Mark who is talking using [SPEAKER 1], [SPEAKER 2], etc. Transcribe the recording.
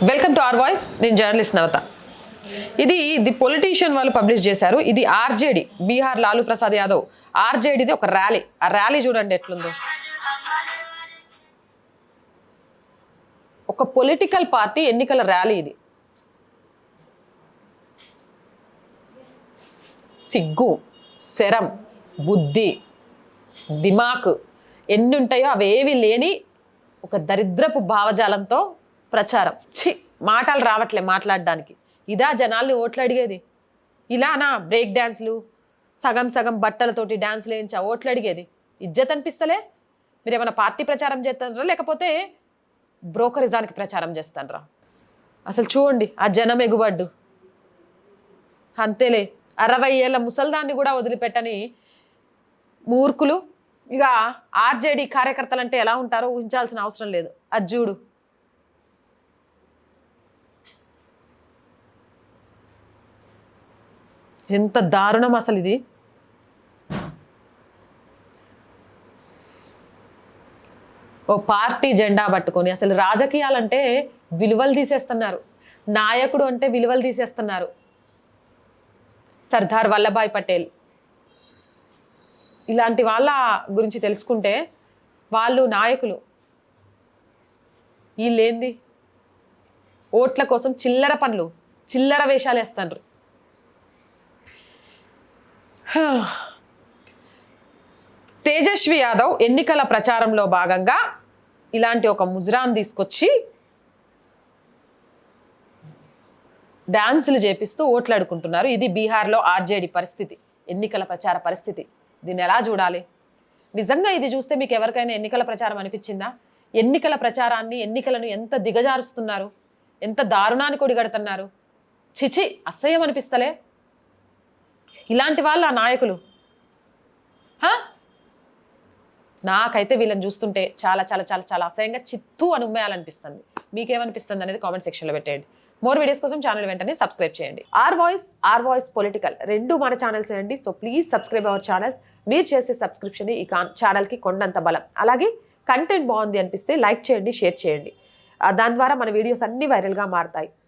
[SPEAKER 1] Welcome to R voice నేను journalist నవత. ఇది the politician వాళ్ళు పబ్లిష్ చేశారు. ఇది ఆర్జేడి బీహార్ లాలూ ప్రసాద్ యాదవ్. ఆర్జేడిది ఒక ర్యాలీ ఆ ర్యాలీ చూడండి ఎట్లుందో. ఒక పొలిటికల్ పార్టీ ఎన్నికల ర్యాలీ ఇది. సిగ్గు శరం బుద్ధి దిమాక్ ఎన్ని ఉంటాయో అవేవి లేని ఒక దరిద్రపు భావజాలంతో ప్రచారం. ఛీ మాటలు రావట్లే మాట్లాడడానికి. ఇదా జనాల్ని ఓట్లు అడిగేది ఇలానా బ్రేక్ డ్యాన్స్లు సగం సగం బట్టలతోటి డ్యాన్స్లు వేయించా ఓట్లు అడిగేది ఇజ్జత్ అనిపిస్తలే? మీరు ఏమైనా పార్టీ ప్రచారం చేస్తారా లేకపోతే బ్రోకరిజానికి ప్రచారం చేస్తానరా? అసలు చూడండి ఆ జనం ఎగుబడ్డు. అంతేలే అరవై ఏళ్ళ ముసల్దాన్ని కూడా వదిలిపెట్టని మూర్ఖులు. ఇక ఆర్జేడీ కార్యకర్తలు అంటే ఎలా ఉంటారో ఊహించాల్సిన అవసరం లేదు. అది చూడు. ఎంత దారుణం అసలు ఇది. ఓ పార్టీ జెండా పట్టుకొని అసలు రాజకీయాలంటే విలువలు తీసేస్తున్నారు. నాయకుడు అంటే విలువలు తీసేస్తున్నారు. సర్దార్ వల్లభాయ్ పటేల్. ఇలాంటి వాళ్ళ గురించి తెలుసుకుంటే వాళ్ళు నాయకులు. వీళ్ళేంది? ఓట్ల కోసం చిల్లర పనులు చిల్లర వేషాలు వేస్తారు తేజస్వి యాదవ్ ఎన్నికల ప్రచారంలో భాగంగా ఇలాంటి ఒక ముజరాన్ తీసుకొచ్చి డాన్సులు చేపిస్తూ ఓట్లాడుకుంటున్నారు. ఇది బీహార్లో ఆర్జేడీ పరిస్థితి ఎన్నికల ప్రచార పరిస్థితి. దీన్ని ఎలా చూడాలి? నిజంగా ఇది చూస్తే మీకు ఎవరికైనా ఎన్నికల ప్రచారం అనిపించిందా? ఎన్నికల ప్రచారాన్ని ఎన్నికలను ఎంత దిగజారుస్తున్నారు? ఎంత దారుణాన్ని కొడిగడుతున్నారు? చిచి అసహ్యం అనిపిస్తలే. ఇలాంటి వాళ్ళు ఆ నాయకులు నాకైతే వీళ్ళని చూస్తుంటే చాలా చాలా చాలా చాలా అసహ్యంగా చిత్తు అని ఉమ్మేయాలనిపిస్తుంది మీకేమనిపిస్తుంది అనేది కామెంట్ సెక్షన్లో పెట్టేయండి. మోర్ వీడియోస్ కోసం ఛానల్ వెంటనే సబ్స్క్రైబ్ చేయండి. R voice R voice political రెండు మన ఛానల్స్ అండి. So please subscribe our channels. మీరు చేసే సబ్స్క్రిప్షన్ ఈ ఛానల్కి కొండంత బలం. అలాగే కంటెంట్ బాగుంది అనిపిస్తే లైక్ చేయండి షేర్ చేయండి. దాని ద్వారా మన వీడియోస్ అన్ని వైరల్గా మారుతాయి.